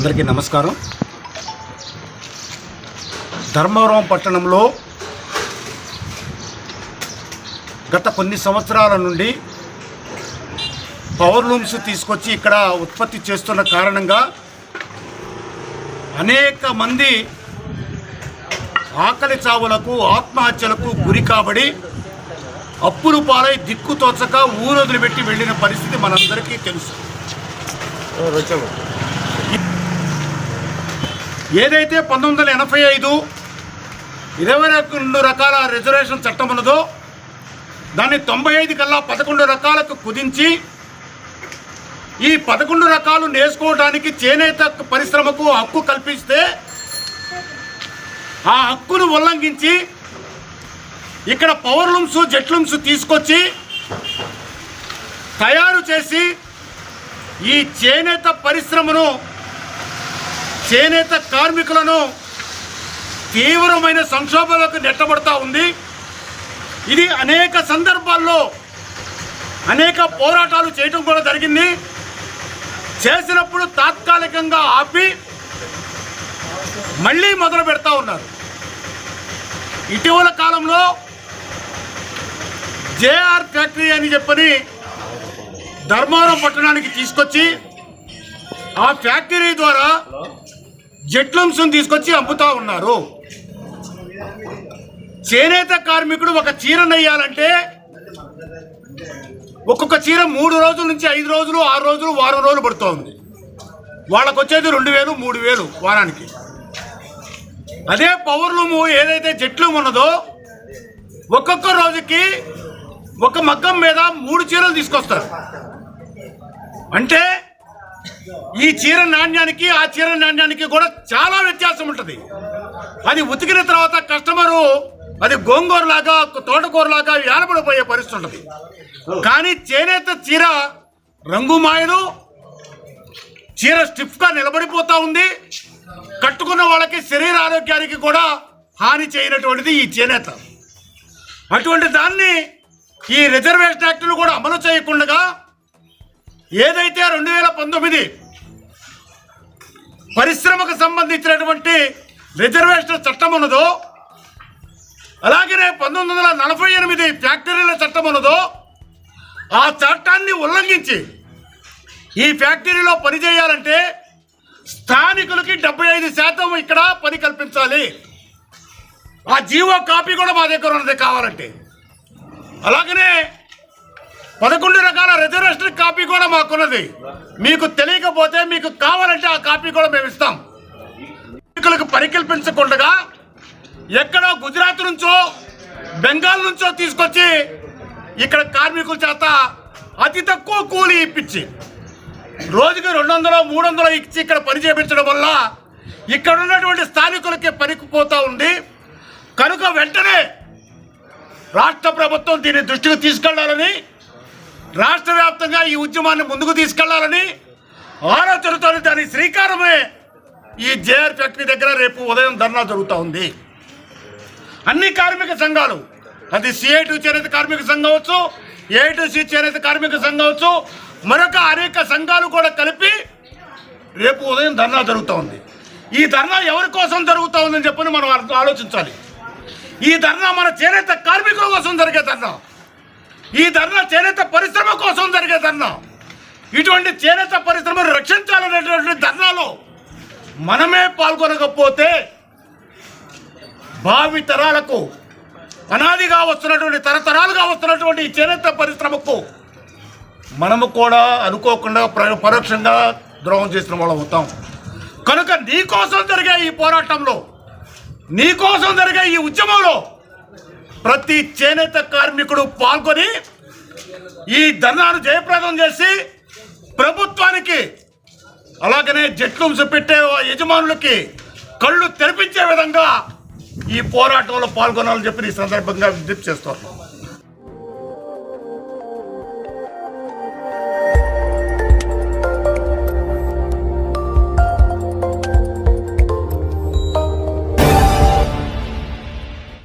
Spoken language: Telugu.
అందరికీ నమస్కారం. ధర్మవరం పట్టణంలో గత కొన్ని సంవత్సరాల నుండి పవర్ లూమ్స్ తీసుకొచ్చి ఇక్కడ ఉత్పత్తి చేస్తున్న కారణంగా అనేక మంది ఆకలి చావులకు ఆత్మహత్యలకు గురి కాబడి అప్పులు పాలై దిక్కు తోచక ఊరు వదిలిపెట్టి వెళ్ళిన పరిస్థితి మనందరికీ తెలుసు. ఏదైతే పంతొమ్మిది వందల ఎనభై ఐదు ఇరవై రెండు రకాల రిజర్వేషన్ చట్టం ఉన్నదో దాన్ని తొంభై ఐదు కల్లా పదకొండు రకాలకు కుదించి ఈ పదకొండు రకాలు నేర్చుకోవడానికి చేనేత పరిశ్రమకు హక్కు కల్పిస్తే ఆ హక్కును ఉల్లంఘించి ఇక్కడ పవర్ జెట్లూమ్స్ జెట్ తీసుకొచ్చి తయారు చేసి ఈ చేనేత పరిశ్రమను చేనేత కార్మికులను తీవ్రమైన సంక్షోభాలకు నెట్టబడుతూ ఉంది. ఇది అనేక సందర్భాల్లో అనేక పోరాటాలు చేయటం కూడా జరిగింది. చేసినప్పుడు తాత్కాలికంగా ఆపి మళ్ళీ మొదలు పెడతా ఉన్నారు. ఇటీవల కాలంలో జేఆర్ ఫ్యాక్టరీ అని చెప్పని ధర్మవరం పట్టణానికి తీసుకొచ్చి ఆ ఫ్యాక్టరీ ద్వారా జెట్లంశం తీసుకొచ్చి అమ్ముతా ఉన్నారు. చేనేత కార్మికుడు ఒక చీర నెయ్యాలంటే ఒక్కొక్క చీర మూడు రోజుల నుంచి ఐదు రోజులు ఆరు రోజులు వారం రోజులు పడుతోంది. వాళ్ళకు వచ్చేది రెండు వేలు మూడు వేలు వారానికి. అదే పవర్ ఏదైతే జట్లు ఉన్నదో ఒక్కొక్క రోజుకి ఒక మగ్గం మీద మూడు చీరలు తీసుకొస్తారు. అంటే ఈ చీర నాణ్యానికి ఆ చీర నాణ్యానికి కూడా చాలా వ్యత్యాసం ఉంటుంది. అది ఉతికిన తర్వాత కస్టమరు అది గోంగూరలాగా తోటకూరలాగా తోటకూర పరిస్థితి ఉంటుంది. కానీ చేనేత చీర రంగు మాయలు చీర స్టిఫ్గా నిలబడిపోతూ ఉంది. కట్టుకున్న వాళ్ళకి శరీర ఆరోగ్యానికి కూడా హాని చేయనటువంటిది ఈ చేనేత. అటువంటి దాన్ని ఈ రిజర్వేషన్ యాక్టులు కూడా అమలు చేయకుండా ఏదైతే రెండు వేల పంతొమ్మిది పరిశ్రమకు సంబంధించినటువంటి రిజర్వేషన్ చట్టం ఉన్నదో అలాగనే పంతొమ్మిది వందల నలభై ఎనిమిది ఫ్యాక్టరీల చట్టం ఉన్నదో ఆ చట్టాన్ని ఉల్లంఘించి ఈ ఫ్యాక్టరీలో పనిచేయాలంటే స్థానికులకి డెబ్బై ఐదు శాతం ఇక్కడ పని కల్పించాలి. ఆ జీవో కాపీ కూడా మా దగ్గర ఉన్నది కావాలంటే. అలాగనే పదకొండు రకాల రిజర్వేషన్ కాపీ కూడా మాకున్నది. మీకు తెలియకపోతే మీకు కావాలంటే ఆ కాపీ కూడా మేము ఇస్తాం. కార్మికులకు పరికల్పించకుండా ఎక్కడో గుజరాత్ నుంచో బెంగాల్ నుంచో తీసుకొచ్చి ఇక్కడ కార్మికుల చేత అతి తక్కువ కూలి ఇప్పించి రోజుకి రెండు వందలు మూడు వందలు ఇచ్చి ఇక్కడ పని చేపించడం వల్ల ఇక్కడ ఉన్నటువంటి స్థానికులకి పనికిపోతూ ఉంది. కనుక వెంటనే రాష్ట్ర ప్రభుత్వం దీన్ని దృష్టికి తీసుకెళ్ళాలని రాష్ట్ర వ్యాప్తంగా ఈ ఉద్యమాన్ని ముందుకు తీసుకెళ్ళాలని ఆలోచనతో దాని శ్రీకారమే ఈ జేఆర్ ఫ్యాక్టరీ దగ్గర రేపు ఉదయం ధర్నా జరుగుతూ ఉంది. అన్ని కార్మిక సంఘాలు అది సిఐ టు చేనేత కార్మిక సంఘం అవచ్చు ఏ టు సి చేనేత కార్మిక సంఘం అవచ్చు మరొక అనేక సంఘాలు కూడా కలిపి రేపు ఉదయం ధర్నా జరుగుతూ ఉంది. ఈ ధర్నా ఎవరి కోసం జరుగుతూ ఉందని చెప్పని మనం ఆలోచించాలి. ఈ ధర్నా మన చేనేత కార్మికుల కోసం జరిగే ధర్నా. ఈ ధర్నా చేనేత పరిశ్రమ కోసం జరిగే ధర్నా. ఇటువంటి చేనేత పరిశ్రమను రక్షించాలనేటువంటి ధర్నాలో మనమే పాల్గొనకపోతే భావి తరాలకు అనాదిగా వస్తున్నటువంటి తరతరాలుగా వస్తున్నటువంటి ఈ చేనేత పరిశ్రమకు మనము కూడా అనుకోకుండా పరోక్షంగా ద్రోహం చేసిన వాళ్ళం అవుతాం. కనుక నీ కోసం జరిగే ఈ పోరాటంలో నీ కోసం జరిగే ఈ ఉద్యమంలో ప్రతి చేనేత కార్మికుడు పాల్గొని ఈ ధర్నాను జయప్రదం చేసి ప్రభుత్వానికి అలాగనే జట్లు పెట్టే యజమానులకి కళ్ళు తెరిపించే విధంగా ఈ పోరాటంలో పాల్గొనాలని చెప్పి ఈ సందర్భంగా విజ్ఞప్తి చేస్తున్నాం